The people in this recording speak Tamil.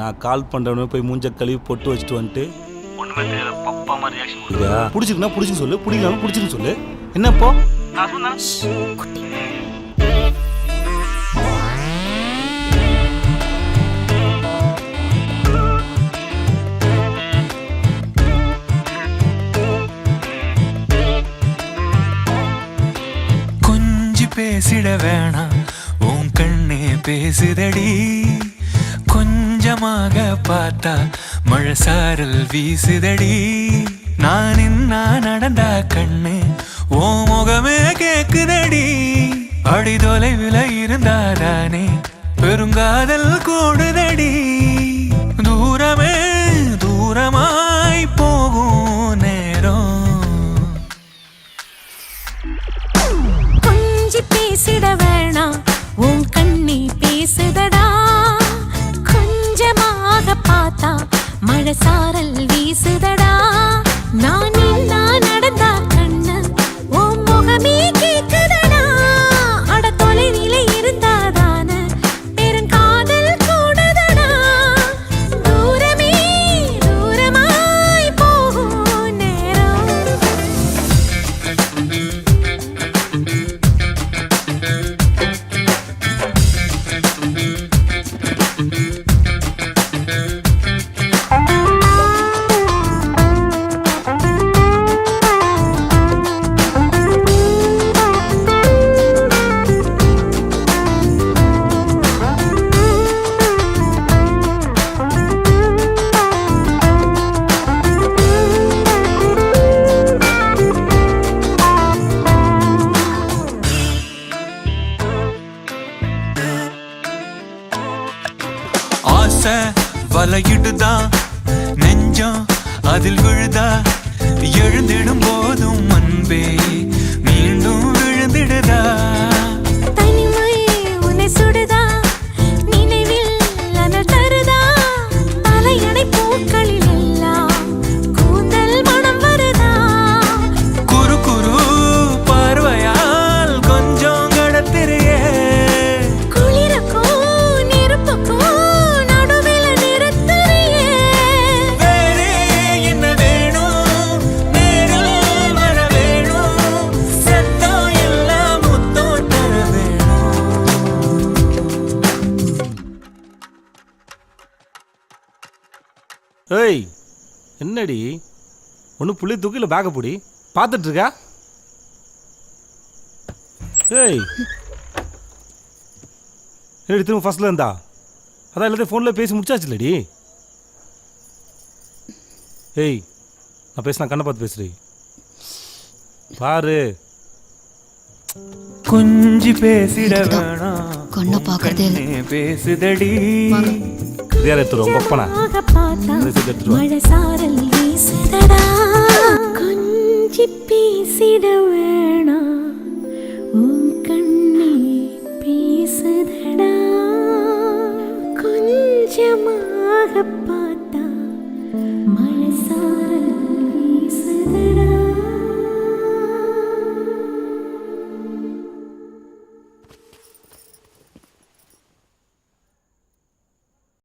நான் கால் பண்ணுறவனே போய் மூஞ்ச கழுவி பொட்டு வச்சுட்டு வந்துட்டு பப்பா மாதிரி ரியாக்ஷன் இதா பிடிச்சிருக்குன்னா பிடிச்சின்னு சொல்லு பிடிக்கலாம் பிடிச்சின்னு சொல்லு. என்னப்போ நான் சொன்னேன் கொஞ்சி பேசிட வேணாம் உன் கண்ணே பேசுதடி. கொஞ்சமாக பார்த்தா மழை சாரல் வீசுதடி. நான் என்ன நடந்தா கண்ணு ஓ முகமே கேக்குதடி. அடி தொலைவில் இருந்தாதானே பெருங்காதல் கூடுதடி. தூரமே தூரமா ஆசை வலையிடுதா? நெஞ்சம் அதில் விழுதா? எழுந்திடும் போதும் அன்பே. ஏய் என்னடி? ஒன்று புள்ளி தூக்கு இல்லை பேக்கை பிடி. பார்த்துட்டு இருக்கா ஏய் என்னடி திரும்ப ஃபர்ஸ்ட்ல இருந்தா? அதான் எல்லாத்தையும் ஃபோனில் பேசி முடிச்சாச்சுல்லடி ஏய் நான் பேசினா கண்ணை பார்த்து பேசுறி பாரு. கொஞ்சி பேசிட வேணாம். கண்ணை பார்க்கறதே பேசுதடி. ಇದ್ಯಾರು ಎತ್ತರು ಗೊಪ್ಪಣ ಮಳೆ ಸಾರಲ್ ಬೀಸಿದಡ கொஞ்சி பேசிட பேசுதடா கொஞ்சமாக பா